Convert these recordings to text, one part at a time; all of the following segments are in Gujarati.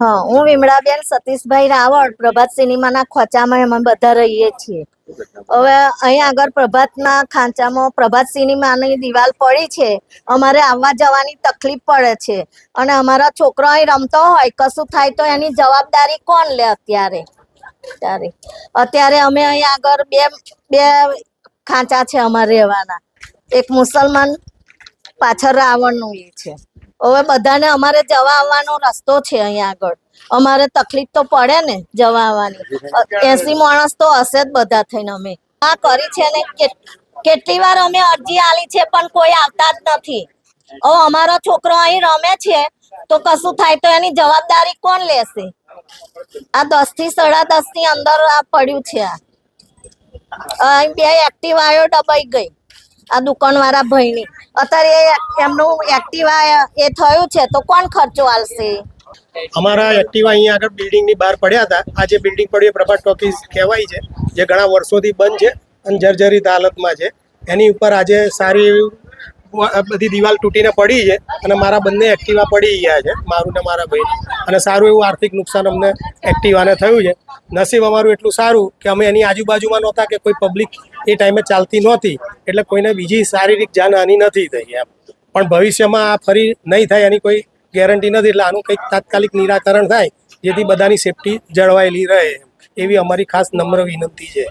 હા, હું વિમળાબેન સતીશભાઈ રાવળ, પ્રભાત સિનેમાના ખોચામાં અમે બધા રહીએ છીએ. હવે અહીં આગળ પ્રભાતના ખાંચામાં પ્રભાત સિનેમાની દિવાલ પડી છે. અમારે આવવા જવાની તકલીફ પડે છે. અને અમારા છોકરો અહીં રમતો હોય, કશું થાય તો એની જવાબદારી કોણ લે અત્યારે? અત્યારે અત્યારે અમે અહીં આગળ બે બે ખાંચા છે અમારે રહેવાના. એક મુસલમાન પાછળ રાવણનું. એ છે હવે બધાને અમારે જવા આવવાનો રસ્તો છે અહીંયા આગળ. અમારે તકલીફ તો પડે ને જવા આવવાની. એસી માણસ તો હશે જ બધા થઈને અમે. આ કરી છે ને કેટલી વાર અમે અરજી આલી છે પણ કોઈ આવતા જ નથી. હવે અમારો છોકરો અહીં રમે છે, તો કશું થાય તો એની જવાબદારી કોણ લેશે? આ દસથી સાડા દસની અંદર આ પડ્યું છે આ. બે એક્ટિવાયો દબાઈ ગઈ. આ દુકાનવાળા ભાઈની અત્યારે એમનું એક્ટિવા એ થયું છે, તો કોણ ખર્ચો આવશે અમારા એક્ટિવા અહીંયા આગળ બિલ્ડિંગની બહાર પડ્યા હતા. આ જે બિલ્ડિંગ પડ્યું એ પ્રભાત ટોકીઝ કહેવાય છે, જે ઘણા વર્ષોથી બંધ છે અને જર્જરિત હાલતમાં છે. એની ઉપર આજે સારી બધી દિવાલ તૂટીને પડી છે અને મારા બંને એક્ટિવા પડી ગયા છે, મારું ને મારા ભાઈ અને સારું એવું આર્થિક નુકસાન અમને એક્ટિવાને થયું છે. નસીબ અમારું એટલું સારું કે અમે એની આજુબાજુમાં નહોતા કે કોઈ પબ્લિક એ ટાઈમે ચાલતી નહોતી. એટલે કોઈને બીજી શારીરિક જાનહાની નથી થઈ એમ. પણ ભવિષ્યમાં આ ફરી નહીં થાય એની કોઈ ગેરંટી નથી એટલે આનું કંઈક તાત્કાલિક નિરાકરણ થાય, જેથી બધાની સેફટી જળવાયેલી રહે એવી અમારી ખાસ નમ્ર વિનંતી છે.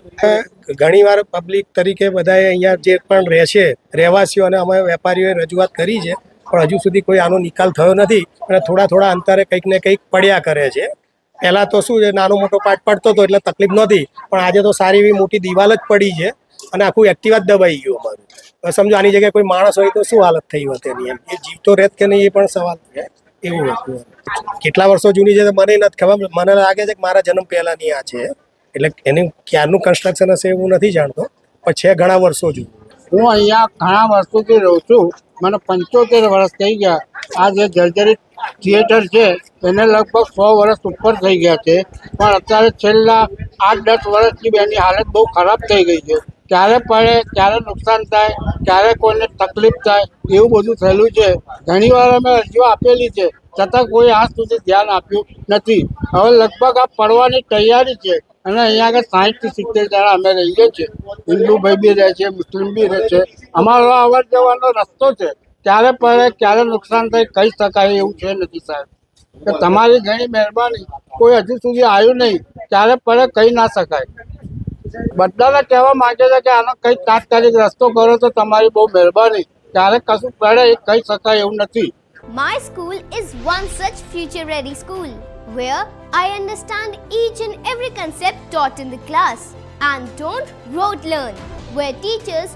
ઘણીવાર પબ્લિક તરીકે બધાએ અહીંયા જે પણ રહે છે, રહેવાસીઓ અને અમે વેપારીઓએ રજૂઆત કરી છે, પણ હજુ સુધી કોઈ આનો નિકાલ થયો નથી અને થોડા થોડા અંતરે કંઈક ને કંઈક પડ્યા કરે છે. પહેલાં તો શું છે, નાનો મોટો પાટ પડતો હતો એટલે તકલીફ નહોતી, પણ આજે તો સારી એવી મોટી દિવાલ જ પડી છે અને આખું એક્ટિવા જ દબાઈ ગયું અમારું. સમજો, આની જગ્યાએ કોઈ માણસ હોય તો શું હાલત થઈ હોત એની એમ? એ જીવતો રહેત કે નહીં એ પણ સવાલ છે. એવું હતું. કેટલા વર્ષો જૂની છે મને નથી ખબર મને લાગે છે કે મારા જન્મ પહેલાંની આ છે. એટલે એનું ક્યારનું કન્સ્ટ્રક્શન હશે એવું નથી જાણતો, પણ છે ઘણા વર્ષો જૂનું. હું અહીંયા ઘણા વર્ષોથી રહું છું. મને પંચોતેર વર્ષ થઈ ગયા. આ જે જર્જરિત થિયેટર છે, એને લગભગ સો વર્ષ ઉપર થઈ ગયા છે. પણ અત્યારે છેલ્લા આઠ, દસ વર્ષથી એની હાલત બહુ ખરાબ થઈ ગઈ છે. ક્યારે પડે, ક્યારે નુકસાન થાય, ક્યારે કોઈને તકલીફ થાય, એવું બધું થયેલું છે. ઘણીવાર અમે અરજીઓ આપેલી છે. છતાં કોઈ આજ સુધી ધ્યાન આપ્યું નથી. હવે લગભગ આ પડવાની તૈયારી છે અને અહીંયા આગળ સાઠથી સિત્તેર જણા અમે રહીએ છીએ. હિન્દુ ભાઈ બી રહે છે, મુસ્લિમ બી રહે છે. અમારો અવર જવાનો રસ્તો છે. ક્યારે પણ ક્યારે નુકસાન થાય કહી શકાય એવું છે નથી સાહેબ કે તમારી ઘણી મહેરબાની કોઈ હજુ સુધી આવ્યું નહીં ત્યારે પણ કહી ના શકાય બધાને કહેવા માંગે છે કે આનો કંઈક તાત્કાલિક રસ્તો કરો તો તમારી બહુ મહેરબાની ત્યારે કશું પડે એ કહી શકાય એવું નથી My school is one such future ready school where I understand each and every concept taught in the class and don't rote learn, where teachers